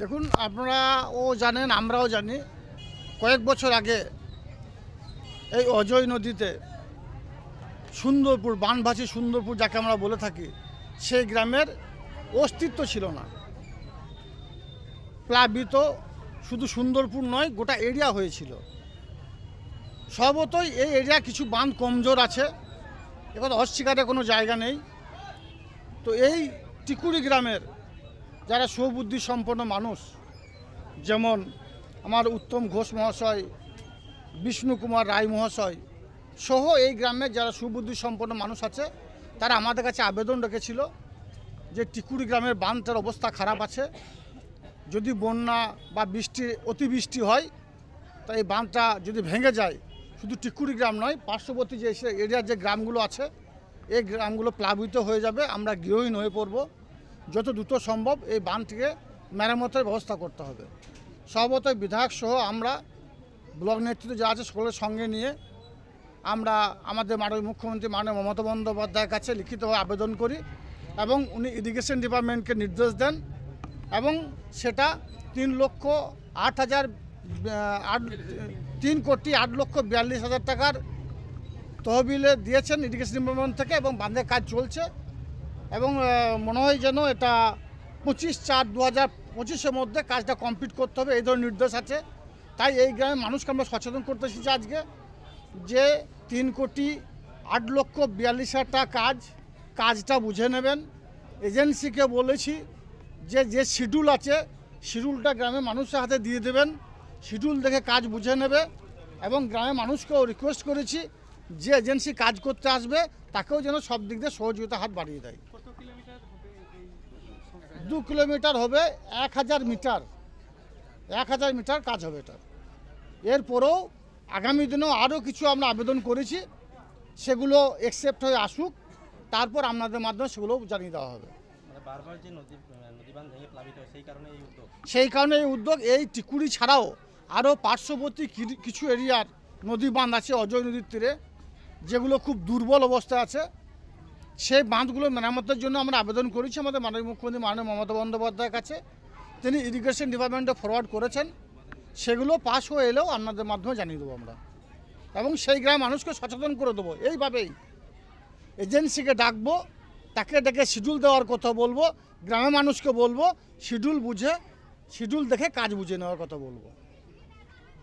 দেখুন আপনারা ও জানেন, আমরাও জানি, কয়েক বছর আগে এই অজয় নদীতে সুন্দরপুর, বানভাসী সুন্দরপুর যাকে আমরা বলে থাকি, সেই গ্রামের অস্তিত্ব ছিল না। প্লাবিত, শুধু সুন্দরপুর নয়, গোটা এরিয়া হয়েছিল। সর্বতই এই এরিয়া কিছু বাঁধ কমজোর আছে, এবার অস্বীকারের কোনো জায়গা নেই। তো এই টিকুরি গ্রামের যারা সুবুদ্ধি সম্পন্ন মানুষ, যেমন আমার উত্তম ঘোষ মহাশয়, বিষ্ণু কুমার রায় মহাশয় সহ এই গ্রামের যারা সুবুদ্ধি সম্পন্ন মানুষ আছে, তারা আমাদের কাছে আবেদন রেখেছিল যে টিকুরি গ্রামের বাঁধটার অবস্থা খারাপ আছে। যদি বন্যা বা বৃষ্টি, অতিবৃষ্টি হয়, তা এই বাঁধটা যদি ভেঙে যায়, শুধু টিকুরি গ্রাম নয়, পার্শ্ববর্তী যে এরিয়ার যে গ্রামগুলো আছে এই গ্রামগুলো প্লাবিত হয়ে যাবে, আমরা গৃহহীন হয়ে পড়ব। যত দ্রুত সম্ভব এই বাঁধটিকে মেরামতের ব্যবস্থা করতে হবে। সর্বতই বিধায়ক সহ আমরা, ব্লক নেতৃত্ব যা আছে সকলের সঙ্গে নিয়ে আমরা আমাদের মাননীয় মুখ্যমন্ত্রী মাননীয় মমতা বন্দ্যোপাধ্যায়ের কাছে লিখিতভাবে আবেদন করি এবং উনি ইরিগেশন ডিপার্টমেন্টকে নির্দেশ দেন এবং সেটা তিন লক্ষ আট হাজার আট, তিন কোটি আট লক্ষ বিয়াল্লিশ হাজার টাকার তহবিলে দিয়েছেন ইরিগেশন ডিপার্টমেন্ট থেকে এবং বাঁধের কাজ চলছে এবং মনে হয় যেন এটা পঁচিশ চার দু হাজার পঁচিশের মধ্যে কাজটা কমপ্লিট করতে হবে, এই ধরনের নির্দেশ আছে। তাই এই গ্রামের মানুষকে আমরা সচেতন করতে এসেছি আজকে যে তিন কোটি আট লক্ষ বিয়াল্লিশ হাজার কাজ, কাজটা বুঝে নেবেন। এজেন্সিকে বলেছি যে যে শিডিউল আছে, শিডিউলটা গ্রামের মানুষের হাতে দিয়ে দেবেন। শিডিউল দেখে কাজ বুঝে নেবে এবং গ্রামের মানুষকেও রিকোয়েস্ট করেছি যে এজেন্সি কাজ করতে আসবে তাকেও যেন সব দিক দিয়ে সহযোগিতা হাত বাড়িয়ে দেয়। দু কিলোমিটার হবে এক হাজার মিটার। এক হাজার মিটার কাজ হবে এটা। এরপরেও আগামী দিনেও আরও কিছু আমরা আবেদন করেছি সেগুলো একসেপ্ট হয়ে আসুক তারপর আপনাদের মাধ্যমে সেগুলো জানিয়ে দেওয়া হবে। মানে বারবার যে নদী নদীবান ভেঙে প্লাবিত সেই কারণে এই উদ্যোগ? এই টিকুড়ি ছাড়াও আরও পার্শ্ববর্তী কি- কিছু এরিয়ার নদী বাঁধ আছে অজয় নদীর তীরে। যেগুলো খুব দুর্বল অবস্থায় আছে, সেই বাঁধগুলো মেরামতের জন্য আমরা আবেদন করেছি আমাদের মাননীয় মুখ্যমন্ত্রী মাননীয় মমতা বন্দ্যোপাধ্যায়ের কাছে। তিনি ইরিগেশন ডিপার্টমেন্টে ফরওয়ার্ড করেছেন, সেগুলো পাস হয়ে এলেও আপনাদের মাধ্যমে জানিয়ে দেবো আমরা। এবং সেই গ্রামের মানুষকে সচেতন করে দেবো, এইভাবেই। এজেন্সিকে ডাকবো, তাকে ডেকে শিডিউল দেওয়ার কথা বলব, গ্রামের মানুষকে বলব শিডিউল বুঝে শিডিউল দেখে কাজ বুঝে নেওয়ার কথা বলব।